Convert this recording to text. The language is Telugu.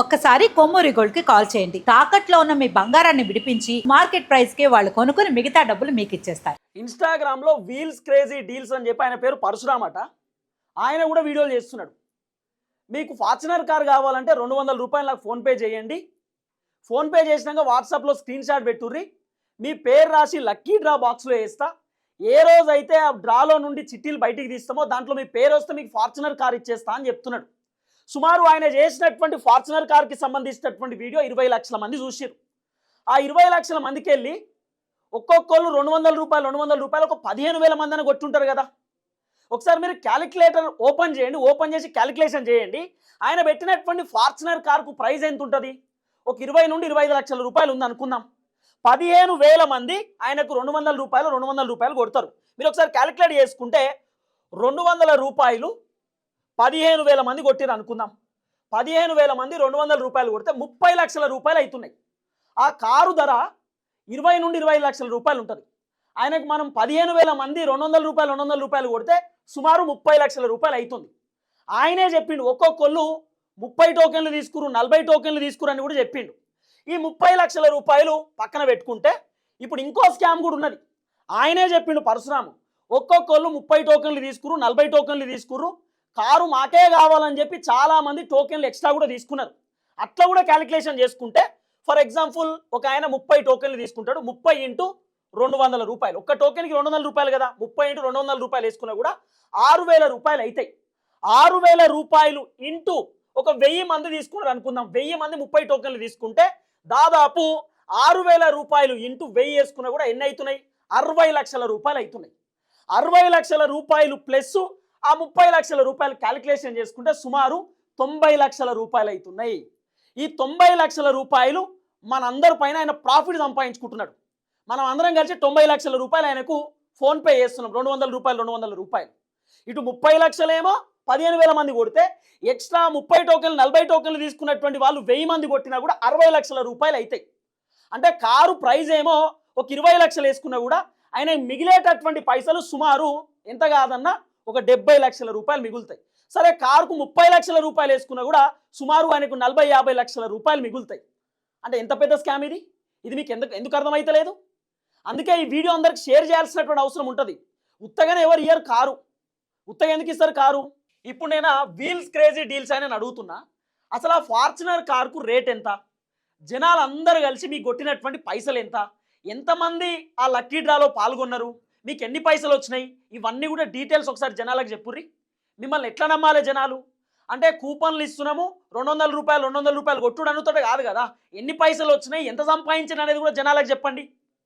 ఒక్కసారి కొమ్మూరి గోల్డ్కి కాల్ చేయండి. తాకట్లో ఉన్న మీ బంగారాన్ని విడిపించి మార్కెట్ ప్రైస్కి వాళ్ళు కొనుక్కుని మిగతా డబ్బులు మీకు ఇచ్చేస్తారు. ఇన్స్టాగ్రామ్లో వీల్స్ క్రేజీ డీల్స్ అని చెప్పి ఆయన పేరు పరశురామ్ అట. ఆయన కూడా వీడియోలు చేస్తున్నాడు. మీకు ఫార్చునర్ కార్ కావాలంటే రెండు వందల రూపాయలు నాకు ఫోన్పే చేయండి. ఫోన్పే చేసినాక వాట్సాప్లో స్క్రీన్ షాట్ పెట్టుర్రి. మీ పేరు రాసి లక్కీ డ్రా బాక్స్లో వేస్తా. ఏ రోజైతే ఆ డ్రాలో నుండి చిట్టీలు బయటికి తీస్తామో దాంట్లో మీ పేరు వస్తే మీకు ఫార్చునర్ కార్ ఇచ్చేస్తా అని చెప్తున్నాడు. సుమారు ఆయన చేసినటువంటి ఫార్చునర్ కార్కి సంబంధించినటువంటి వీడియో ఇరవై లక్షల మంది చూసారు ఆ ఇరవై లక్షల మందికి వెళ్ళి ఒక్కొక్కళ్ళు రెండు వందల రూపాయలు రెండు వందల రూపాయలు ఒక పదిహేను వేల మంది అని కొట్టుంటారు కదా. ఒకసారి మీరు క్యాలిక్యులేటర్ ఓపెన్ చేయండి ఓపెన్ చేసి క్యాలిక్యులేషన్ చేయండి. ఆయన పెట్టినటువంటి ఫార్చునర్ కార్కు ప్రైస్ ఎంత ఉంటుంది ఒక ఇరవై నుండి ఇరవై ఐదు లక్షల రూపాయలు ఉంది అనుకుందాం. పదిహేను వేల మంది ఆయనకు రెండు వందల రూపాయలు రెండు వందల రూపాయలు కొడతారు. మీరు ఒకసారి క్యాలిక్యులేట్ చేసుకుంటే రెండు వందల రూపాయలు పదిహేను వేల మంది కొట్టిరు అనుకుందాం. పదిహేను వేల మంది రెండు వందల రూపాయలు కొడితే ముప్పై లక్షల రూపాయలు అవుతున్నాయి. ఆ కారు ధర ఇరవై నుండి ఇరవై లక్షల రూపాయలు ఉంటుంది. ఆయనకు మనం పదిహేను వేల మంది రెండు వందల రూపాయలు రెండు వందల రూపాయలు కొడితే సుమారు ముప్పై లక్షల రూపాయలు అవుతుంది. ఆయనే చెప్పిండు ఒక్కొక్కళ్ళు ముప్పై టోకెన్లు తీసుకురు నలభై టోకెన్లు తీసుకురు అని కూడా చెప్పిండు. ఈ ముప్పై లక్షల రూపాయలు పక్కన పెట్టుకుంటే ఇప్పుడు ఇంకో స్కామ్ కూడా ఉన్నది. ఆయనే చెప్పిండు పరశురాము ఒక్కొక్కళ్ళు ముప్పై టోకెన్లు తీసుకురు నలభై టోకెన్లు తీసుకురు కారు మాకే కావాలని చెప్పి చాలా మంది టోకెన్లు ఎక్స్ట్రా కూడా తీసుకున్నారు. అట్లా కూడా క్యాలిక్యులేషన్ చేసుకుంటే ఫర్ ఎగ్జాంపుల్ ఒక ఆయన ముప్పై టోకెన్లు తీసుకుంటాడు. ముప్పై ఇంటూ రెండు వందల రూపాయలు. ఒక్క టోకెన్కి రెండు వందల రూపాయలు కదా? ముప్పై ఇంటూ రెండు వందల రూపాయలు వేసుకున్నా కూడా ఆరు వేల రూపాయలు అవుతాయి ఆరు వేల రూపాయలు ఇంటూ ఒక వెయ్యి మంది తీసుకున్నారు అనుకుందాం. వెయ్యి మంది ముప్పై టోకెన్లు తీసుకుంటే దాదాపు ఆరు వేల రూపాయలు ఇంటూ వెయ్యి వేసుకున్నా కూడా ఎన్ని అవుతున్నాయి? అరవై లక్షల రూపాయలు అవుతున్నాయి. అరవై లక్షల రూపాయలు ప్లస్ ఆ ముప్పై లక్షల రూపాయలు క్యాలిక్యులేషన్ చేసుకుంటే సుమారు తొంభై లక్షల రూపాయలు అవుతున్నాయి. ఈ తొంభై లక్షల రూపాయలు మనందరి పైన ఆయన ప్రాఫిట్ సంపాదించుకుంటున్నాడు. మనం అందరం కలిసి తొంభై లక్షల రూపాయలు ఆయనకు ఫోన్పే చేస్తున్నాం. రెండు వందల రూపాయలు రెండు వందల రూపాయలు. ఇటు ముప్పై లక్షలేమో పదిహేను వేల మంది కొడితే ఎక్స్ట్రా ముప్పై టోకెన్లు నలభై టోకెన్లు తీసుకున్నటువంటి వాళ్ళు వెయ్యి మంది కొట్టినా కూడా అరవై లక్షల రూపాయలు అవుతాయి. అంటే కారు ప్రైజ్ ఏమో ఒక ఇరవై లక్షలు వేసుకున్నా కూడా ఆయన మిగిలేటటువంటి పైసలు సుమారు ఎంత కాదన్నా ఒక డెబ్బై లక్షల రూపాయలు మిగులుతాయి. సరే కారుకు ముప్పై లక్షల రూపాయలు వేసుకున్నా కూడా సుమారు ఆయనకు నలభై యాభై లక్షల రూపాయలు మిగులుతాయి. అంటే ఎంత పెద్ద స్కామ్ ఇది? ఇది మీకు ఎందుకు ఎందుకు అర్థమైతలేదు అందుకే ఈ వీడియో అందరికి షేర్ చేయాల్సినటువంటి అవసరం ఉంటుంది. ఉత్తగానే ఎవరు ఇయర్ కారు. ఉత్తగా ఎందుకు ఇస్తారు కారు? ఇప్పుడు నేను వీల్స్ క్రేజీ డీల్స్ అని అడుగుతున్నా. అసలు ఆ ఫార్చునర్ కార్కు రేట్ ఎంత? జనాలు అందరూ కలిసి మీకు కొట్టినటువంటి పైసలు ఎంత? ఎంతమంది ఆ లక్కీ డ్రాలో పాల్గొన్నారు? మీకు ఎన్ని పైసలు వచ్చినాయి ఇవన్నీ కూడా డీటెయిల్స్ ఒకసారి జనాలకు చెప్పుర్రి. మిమ్మల్ని ఎట్లా నమ్మాలి జనాలు? అంటే కూపన్లు ఇస్తున్నాము రెండు వందల రూపాయలు రెండు వందల రూపాయలు కొట్టుడు అనుతాడు కాదు కదా. ఎన్ని పైసలు వచ్చినాయి ఎంత సంపాదించిన అనేది కూడా జనాలకు చెప్పండి.